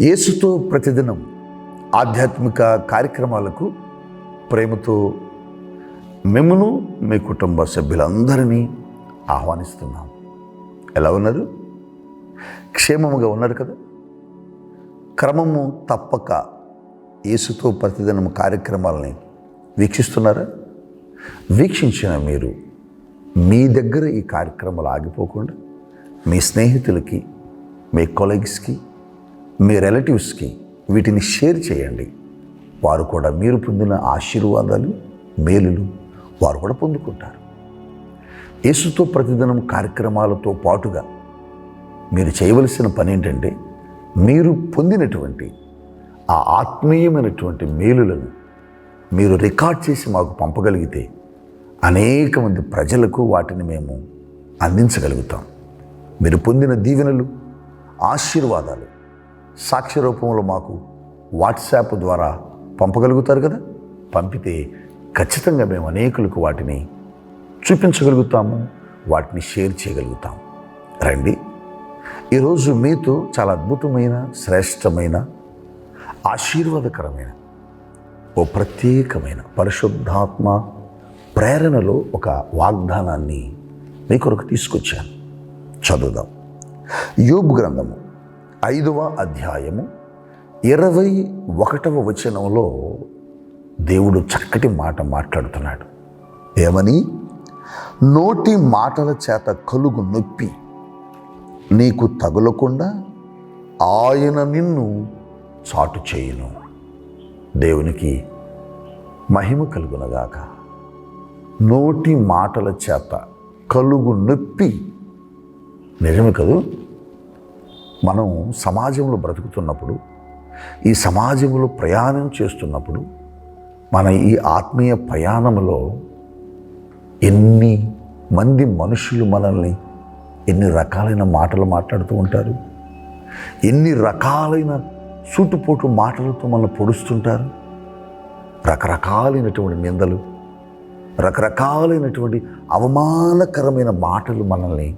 యేసుతో ప్రతిదినం ఆధ్యాత్మిక కార్యక్రమాలకు ప్రేమతో మిమ్మను మీ కుటుంబ సభ్యులందరినీ ఆహ్వానిస్తున్నాం. ఎలా ఉన్నారు? క్షేమముగా ఉన్నారు కదా? క్రమము తప్పక యేసుతో ప్రతిదినం కార్యక్రమాలని వీక్షిస్తున్నారా? వీక్షించిన మీరు మీ దగ్గర ఈ కార్యక్రమాలు ఆగిపోకుండా మీ స్నేహితులకి మీ కొలీగ్స్కి మీ రిలేటివ్స్కి వీటిని షేర్ చేయండి. వారు కూడా మీరు పొందిన ఆశీర్వాదాలు మేలులు వారు కూడా పొందుకుంటారు. యేసుతో ప్రతిదినం కార్యక్రమాలతో పాటుగా మీరు చేయవలసిన పని ఏంటంటే మీరు పొందినటువంటి ఆ ఆత్మీయమైనటువంటి మేలులను మీరు రికార్డ్ చేసి మాకు పంపగలిగితే అనేక మంది ప్రజలకు వాటిని మేము అందించగలుగుతాం. మీరు పొందిన దీవెనలు ఆశీర్వాదాలు సాక్ష్య రూపంలో మాకు వాట్సాప్ ద్వారా పంపగలుగుతారు కదా? పంపితే ఖచ్చితంగా మేము అనేకులకు వాటిని చూపించగలుగుతాము వాటిని షేర్ చేయగలుగుతాం రండి. ఈరోజు మీతో చాలా అద్భుతమైన శ్రేష్టమైన ఆశీర్వాదకరమైన ఓ ప్రత్యేకమైన పరిశుద్ధాత్మ ప్రేరణలో ఒక వాగ్దానాన్ని మీ కొరకు తీసుకొచ్చాను. చదువుదాం. యోబు గ్రంథము ఐదవ అధ్యాయము ఇరవై ఒకటవ వచనంలో దేవుడు చక్కటి మాట మాట్లాడుతున్నాడు. ఏమని? నోటి మాటల చేత కలుగు నొప్పి నీకు తగులకుండా ఆయన నిన్ను చాటు చేయును. దేవునికి మహిమ కలుగునగాక. నోటి మాటల చేత కలుగు నొప్పి నిజమే కదూ? మనం సమాజంలో బ్రతుకుతున్నప్పుడు ఈ సమాజంలో ప్రయాణం చేస్తున్నప్పుడు మన ఈ ఆత్మీయ ప్రయాణంలో ఎన్ని మంది మనుషులు మనల్ని ఎన్ని రకాలైన మాటలు మాట్లాడుతూ ఉంటారు? ఎన్ని రకాలైన సూటుపోటు మాటలతో మనల్ని పొడుస్తుంటారు? రకరకాలైనటువంటి నిందలు రకరకాలైనటువంటి అవమానకరమైన మాటలు మనల్ని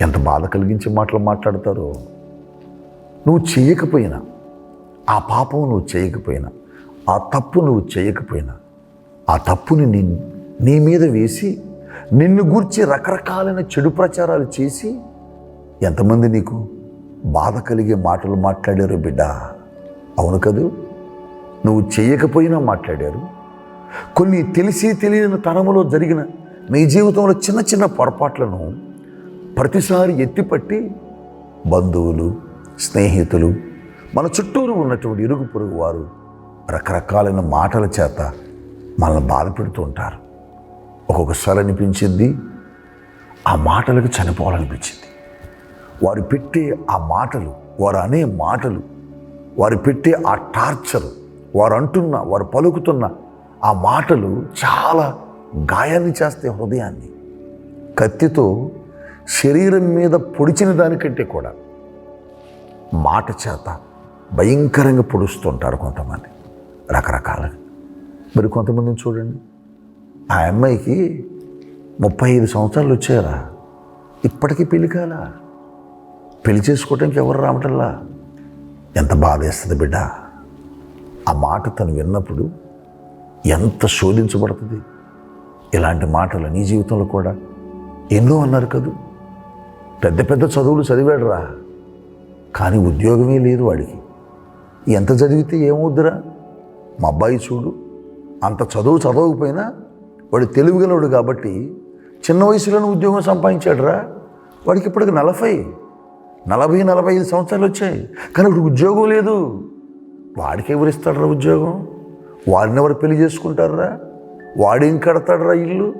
ఎంత బాధ కలిగించే మాటలు మాట్లాడతారో. నువ్వు చేయకపోయినా ఆ పాపం నువ్వు చేయకపోయినా ఆ తప్పు నువ్వు చేయకపోయినా ఆ తప్పుని నీ నీ మీద వేసి నిన్ను గూర్చి రకరకాలైన చెడు ప్రచారాలు చేసి ఎంతమంది నీకు బాధ కలిగే మాటలు మాట్లాడారు బిడ్డ? అవును కదూ? నువ్వు చేయకపోయినా మాట్లాడారు. కొన్ని తెలిసి తెలియని తరములో జరిగిన నీ జీవితంలో చిన్న చిన్న పొరపాట్లను ప్రతిసారి ఎత్తిపట్టి బంధువులు స్నేహితులు మన చుట్టూరు ఉన్నటువంటి ఇరుగు పొరుగు వారు రకరకాలైన మాటల చేత మనల్ని బాధ పెడుతూ ఉంటారు. ఒక్కొక్కసారి అనిపించింది ఆ మాటలకు చనిపోవాలనిపించింది. వారు పెట్టే ఆ మాటలు వారు అనే మాటలు వారు పెట్టే ఆ టార్చర్ వారు అంటున్న వారు పలుకుతున్న ఆ మాటలు చాలా గాయాన్ని చేస్తే హృదయాన్ని. కత్తితో శరీరం మీద పొడిచిన దానికంటే కూడా మాట చేత భయంకరంగా పొడుస్తుంటారు కొంతమంది రకరకాలుగా. మరి కొంతమందిని చూడండి. ఆ అమ్మాయికి ముప్పై ఐదు సంవత్సరాలు వచ్చారా? ఇప్పటికీ పెళ్ళి కాలా? పెళ్ళి చేసుకోవడానికి ఎవరు రావటల్లా ఎంత బాధ వేస్తుంది బిడ్డ. ఆ మాట తను విన్నప్పుడు ఎంత శోధించబడుతుంది? ఇలాంటి మాటలు నీ జీవితంలో కూడా ఎన్నో అన్నారు కదా. పెద్ద పెద్ద చదువులు చదివాడురా. కానీ ఉద్యోగమే లేదు వాడికి. ఎంత చదివితే ఏమవుద్దురా? మా అబ్బాయి చూడు అంత చదువు చదవకపోయినా వాడు తెలివిగలవాడు కాబట్టి చిన్న వయసులోనే ఉద్యోగం సంపాదించాడురా. వాడికి ఇప్పటికి నలభై నలభై నలభై ఐదు సంవత్సరాలు వచ్చాయి. కానీ ఇప్పుడు ఉద్యోగం లేదు. వాడికి ఎవరిస్తాడరా ఉద్యోగం? వాడిని ఎవరు పెళ్ళి చేసుకుంటారా వాడేం కడతాడరా ఇల్లు?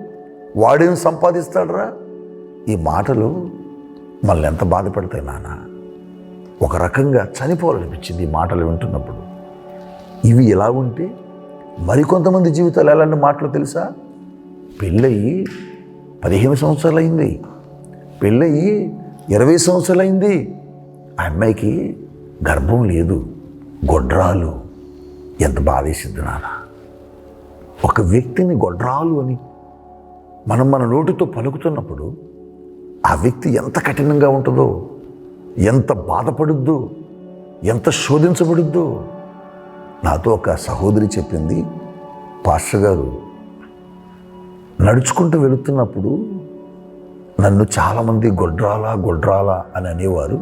వాడేం సంపాదిస్తాడరా? ఈ మాటలు మళ్ళీ ఎంత బాధ పెడతాయి నాన్న ఒక రకంగా చనిపోవాలనిపించింది ఈ మాటలు వింటున్నప్పుడు. ఇవి ఎలా ఉంటే మరికొంతమంది జీవితాలు ఎలాంటి మాటలు తెలుసా? పెళ్ళయి పదిహేను సంవత్సరాలు అయింది పెళ్ళయి ఇరవై సంవత్సరాలు అయింది ఆ అమ్మాయికి గర్భం లేదు గొడ్రాలు. ఎంత బాధేసిద్ది నాన్న ఒక వ్యక్తిని గొడ్రాలు అని మనం మన నోటితో పలుకుతున్నప్పుడు ఆ వ్యక్తి ఎంత కఠినంగా ఉంటుందో ఎంత బాధపడుద్దో ఎంత శోధించబడుద్దు. నాతో ఒక సహోదరి చెప్పింది. పాస్టర్ గారు నడుచుకుంటూ వెళుతున్నప్పుడు నన్ను చాలామంది గొడ్రాలా గొడ్రాలా అని అనేవారు.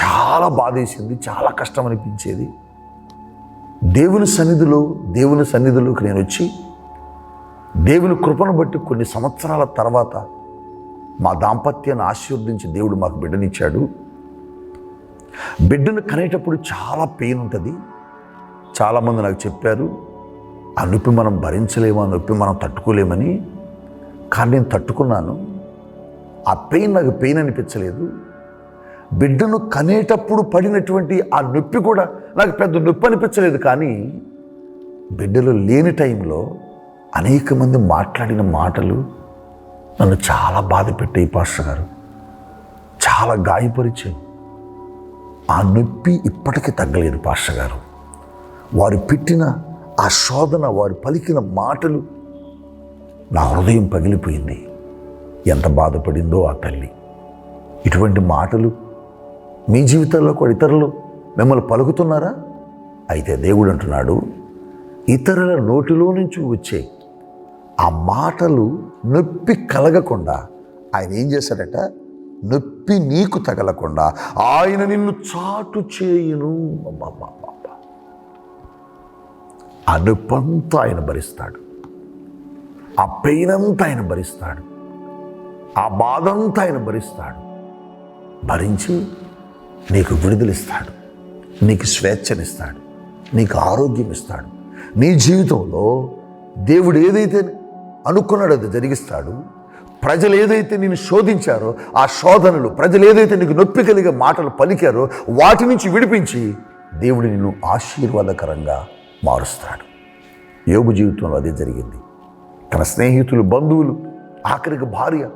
చాలా బాధేసింది చాలా కష్టం అనిపించేది దేవుని సన్నిధిలో దేవుని సన్నిధిలోకి నేను వచ్చి దేవుని కృపను బట్టి కొన్ని సంవత్సరాల తర్వాత మా దాంపత్యాన్ని ఆశీర్వదించి దేవుడు మాకు బిడ్డనిచ్చాడు. బిడ్డను కనేటప్పుడు చాలా పెయిన్ ఉంటుంది. చాలామంది నాకు చెప్పారు ఆ నొప్పి మనం భరించలేము ఆ నొప్పి మనం తట్టుకోలేమని. కానీ నేను తట్టుకున్నాను. ఆ పెయిన్ నాకు పెయిన్ అనిపించలేదు. బిడ్డను కనేటప్పుడు పడినటువంటి ఆ నొప్పి కూడా నాకు పెద్ద నొప్పి అనిపించలేదు. కానీ బిడ్డలు లేని టైంలో అనేక మంది మాట్లాడిన మాటలు నన్ను చాలా బాధ పెట్టాయి పాస్టర్ గారు. చాలా గాయపరిచాయి. ఆ నొప్పి ఇప్పటికీ తగ్గలేదు పాస్టర్ గారు. వారు పెట్టిన ఆ శోధన వారు పలికిన మాటలు నా హృదయం పగిలిపోయింది. ఎంత బాధపడిందో ఆ తల్లి. ఇటువంటి మాటలు మీ జీవితాల్లో కూడా ఇతరులు మిమ్మల్ని పలుకుతున్నారా? అయితే దేవుడు అంటున్నాడు ఇతరుల నోటిలో నుంచి వచ్చే ఆ మాటలు నొప్పి కలగకుండా ఆయన ఏం చేశాడట? నొప్పి నీకు తగలకుండా ఆయన నిన్ను చాటు చేయును. అబ్బబ్బబ్బబ్బ. ఆ నొప్పంతా ఆయన భరిస్తాడు. ఆ పెయిన్ అంతా ఆయన భరిస్తాడు. ఆ బాధ అంతా ఆయన భరిస్తాడు. భరించి నీకు విడుదలిస్తాడు. నీకు స్వేచ్ఛనిస్తాడు. నీకు ఆరోగ్యం ఇస్తాడు నీ జీవితంలో దేవుడు ఏదైతే అనుకున్నాడు అది జరిగిస్తాడు. ప్రజలు ఏదైతే నేను శోధించారో ఆ శోధనలు ప్రజలు ఏదైతే నీకు నొప్పి కలిగే మాటలు పలికారో వాటి నుంచి విడిపించి దేవుడు నిన్ను ఆశీర్వాదకరంగా మారుస్తాడు. యోగు జీవితంలో అదే జరిగింది. తన స్నేహితులు బంధువులు ఆఖరికి భార్య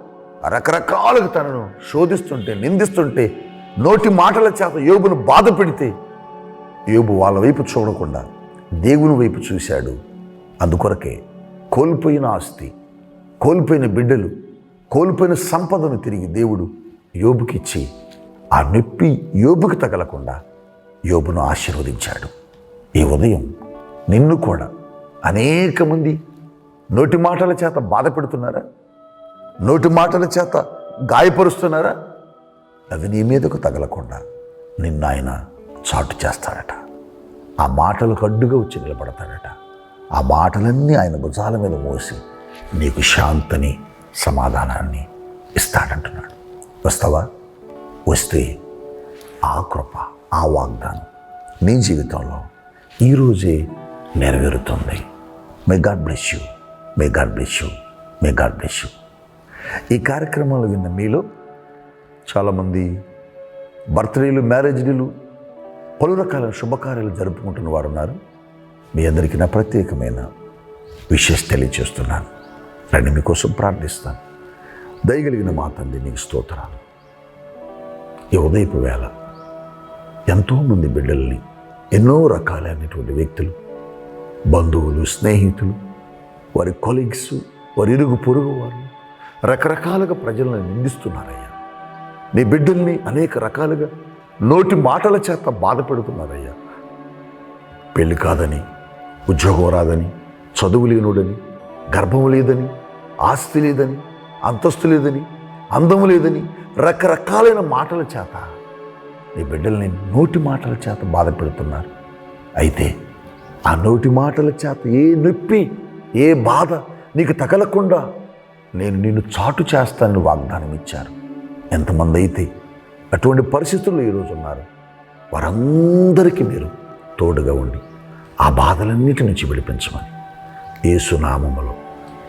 రకరకాలుగా తనను శోధిస్తుంటే నిందిస్తుంటే నోటి మాటల చేత యోగును బాధ పెడితే యోగు వాళ్ళ వైపు చూడకుండా దేవుని వైపు చూశాడు. అందుకొరకే కోల్పోయిన ఆస్తి కోల్పోయిన బిడ్డలు కోల్పోయిన సంపదను తిరిగి దేవుడు యోబుకిచ్చి ఆ నొప్పి యోబుకి తగలకుండా యోబును ఆశీర్వదించాడు. ఈ ఉదయం నిన్ను కూడా అనేక మంది నోటి మాటల చేత బాధ పెడుతున్నారా నోటి మాటల చేత గాయపరుస్తున్నారా? అవి నీ మీదకు తగలకుండా నిన్ను ఆయన చాటు చేస్తాడట ఆ మాటలకు అడ్డుగా వచ్చి నిలబడతాడట ఆ మాటలన్నీ ఆయన భుజాల మీద మోసి నీకు శాంతిని సమాధానాన్ని ఇస్తాడంటున్నాడు. వస్తావా? వస్తే ఆ కృప ఆ వాగ్దానం నీ జీవితంలో ఈరోజే నెరవేరుతుంది. May God bless you may God bless you may God bless you ఈ కార్యక్రమాలు విన్న మీలో చాలామంది బర్త్డేలు మ్యారేజ్ డేలు పలు రకాల శుభకార్యాలు జరుపుకుంటున్న వారు ఉన్నారు మీ అందరికీ నా ప్రత్యేకమైన విషయం తెలియచేస్తున్నాను రండి మీకోసం ప్రార్థిస్తాను. దయగలిగిన మా తండ్రి నీకు స్తోత్రాలు. ఈ ఉదయపు వేళ ఎంతోమంది బిడ్డల్ని ఎన్నో రకాలైనటువంటి వ్యక్తులు బంధువులు స్నేహితులు వారి కొలీగ్స్ వారి ఇరుగు పొరుగు వారు రకరకాలుగా ప్రజలను నిందిస్తున్నారయ్యా. నీ బిడ్డల్ని అనేక రకాలుగా నోటి మాటల చేత బాధపడుతున్నారయ్యా. పెళ్ళి కాదని ఉద్యోగం రాదని చదువు లేనుడని గర్భం లేదని ఆస్తి లేదని అంతస్తు లేదని అందం లేదని రకరకాలైన మాటల చేత నీ బిడ్డల్ని నోటి మాటల చేత బాధ పెడుతున్నారు. అయితే ఆ నోటి మాటల చేత ఏ నొప్పి ఏ బాధ నీకు తగలకుండా నేను నిన్ను చాటు చేస్తానని వాగ్దానం ఇచ్చారు. ఎంతమంది అయితే అటువంటి పరిస్థితుల్లో ఈరోజు ఉన్నారు. వారందరికీ మీరు తోడుగా ఉండి ఆ బాధలన్నిటి నుంచి విడిపించమని ఏసునామములో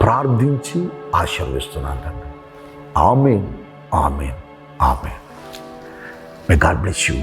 ప్రార్థించి ఆశీర్విస్తున్నాను తండ్రి. Amen amen amen. May God bless you